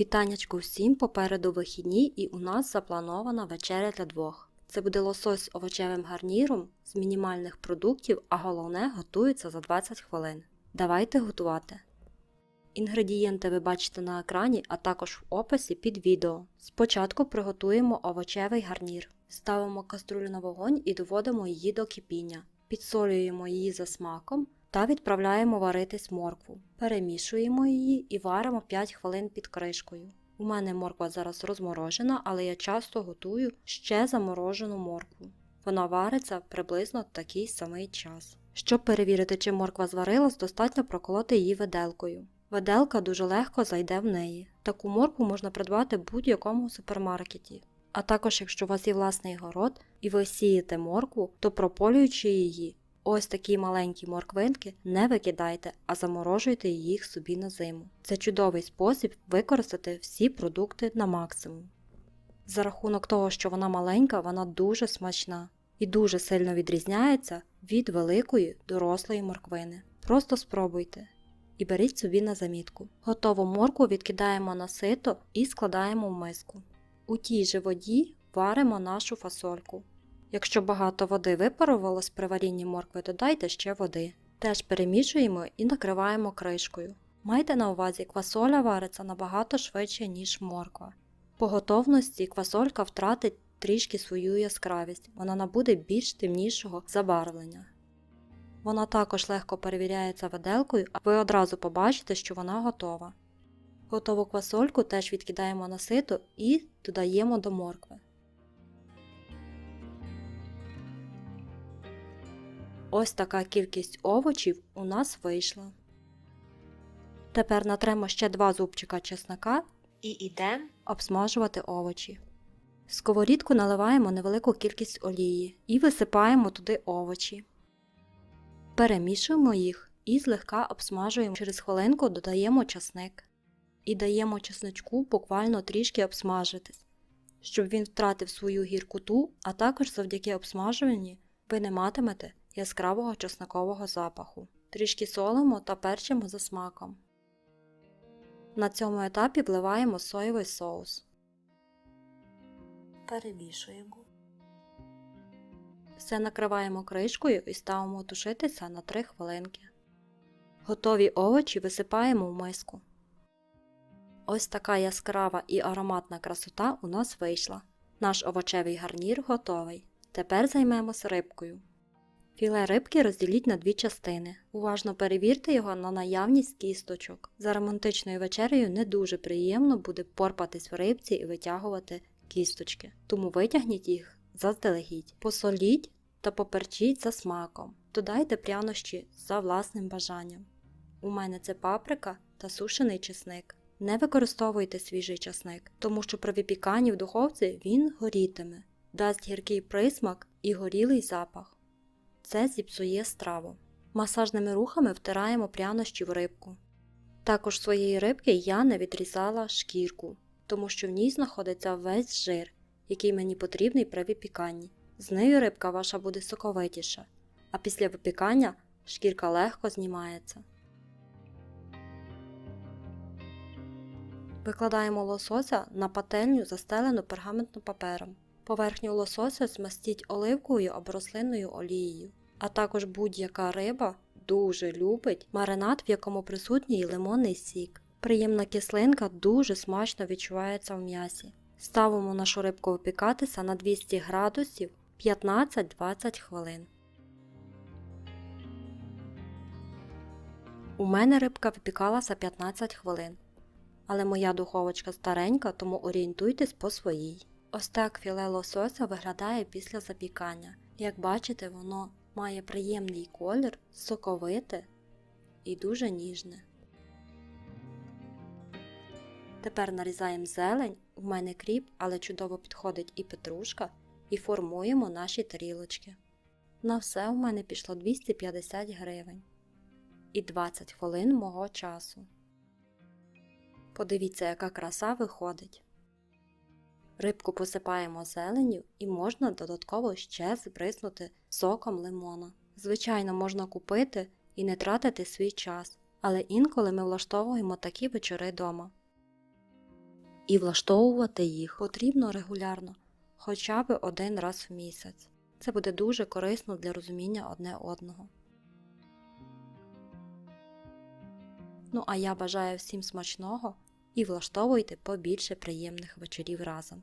Вітаннячку всім попереду вихідні і у нас запланована вечеря для двох. Це буде лосось з овочевим гарніром з мінімальних продуктів, а головне готується за 20 хвилин. Давайте готувати. Інгредієнти ви бачите на екрані, а також в описі під відео. Спочатку приготуємо овочевий гарнір. Ставимо каструлю на вогонь і доводимо її до кипіння. Підсолюємо її за смаком та відправляємо варитись моркву. Перемішуємо її і варимо 5 хвилин під кришкою. У мене морква зараз розморожена, але я часто готую ще заморожену моркву. Вона вариться приблизно такий самий час. Щоб перевірити, чи морква зварилась, достатньо проколоти її виделкою. Виделка дуже легко зайде в неї. Таку моркву можна придбати в будь-якому супермаркеті. А також, якщо у вас є власний город і ви сієте моркву, то прополюючи її, ось такі маленькі морквинки не викидайте, а заморожуйте їх собі на зиму. Це чудовий спосіб використати всі продукти на максимум. За рахунок того, що вона маленька, вона дуже смачна і дуже сильно відрізняється від великої дорослої морквини. Просто спробуйте і беріть собі на замітку. Готову моркву відкидаємо на сито і складаємо в миску. У тій же воді варимо нашу фасольку. Якщо багато води випарувалось при варінні моркви, додайте ще води. Теж перемішуємо і накриваємо кришкою. Майте на увазі, квасоля вариться набагато швидше, ніж морква. По готовності квасолька втратить трішки свою яскравість, вона набуде більш темнішого забарвлення. Вона також легко перевіряється виделкою, а ви одразу побачите, що вона готова. Готову квасольку теж відкидаємо на сито і додаємо до моркви. Ось така кількість овочів у нас вийшла. Тепер натремо ще два зубчика чеснока і йдемо обсмажувати овочі. В сковорідку наливаємо невелику кількість олії і висипаємо туди овочі. Перемішуємо їх і злегка обсмажуємо. Через хвилинку додаємо часник і даємо чесночку буквально трішки обсмажитись, щоб він втратив свою гіркоту, а також завдяки обсмажуванні ви не матимете яскравого чеснокового запаху. Трішки солимо та перчимо за смаком. На цьому етапі вливаємо соєвий соус. Перемішуємо. Все накриваємо кришкою і ставимо тушитися на 3 хвилинки. Готові овочі висипаємо в миску. Ось така яскрава і ароматна красота у нас вийшла. Наш овочевий гарнір готовий. Тепер займемось рибкою. Філе рибки розділіть на дві частини. Уважно перевірте його на наявність кісточок. За романтичною вечерею не дуже приємно буде порпатись в рибці і витягувати кісточки, тому витягніть їх заздалегідь. Посоліть та поперчіть за смаком. Додайте прянощі за власним бажанням. У мене це паприка та сушений чесник. Не використовуйте свіжий часник, тому що при випіканні в духовці він горітиме, дасть гіркий присмак і горілий запах. Це зіпсує страву. Масажними рухами втираємо прянощі в рибку. Також своєї рибки я не відрізала шкірку, тому що в ній знаходиться весь жир, який мені потрібний при випіканні. З нею рибка ваша буде соковитіша, а після випікання шкірка легко знімається. Викладаємо лосося на пательню, застелену пергаментним папером. Поверхню лосося змастіть оливковою або рослинною олією, а також будь-яка риба дуже любить маринад, в якому присутній лимонний сік. Приємна кислинка дуже смачно відчувається в м'ясі. Ставимо нашу рибку випікатися на 200 градусів 15-20 хвилин. У мене рибка випікалася 15 хвилин. Але моя духовочка старенька, тому орієнтуйтесь по своїй. Ось так філе лосося виглядає після запікання. Як бачите, воно має приємний колір, соковите і дуже ніжне. Тепер нарізаємо зелень, у мене кріп, але чудово підходить і петрушка, і формуємо наші тарілочки. На все у мене пішло 250 гривень і 20 хвилин мого часу. Подивіться, яка краса виходить. Рибку посипаємо зеленню і можна додатково ще збриснути соком лимона. Звичайно, можна купити і не тратити свій час, але інколи ми влаштовуємо такі вечори дома. і влаштовувати їх потрібно регулярно, хоча б один раз в місяць. Це буде дуже корисно для розуміння одне одного. Ну а я бажаю всім смачного і влаштовуйте побільше приємних вечорів разом.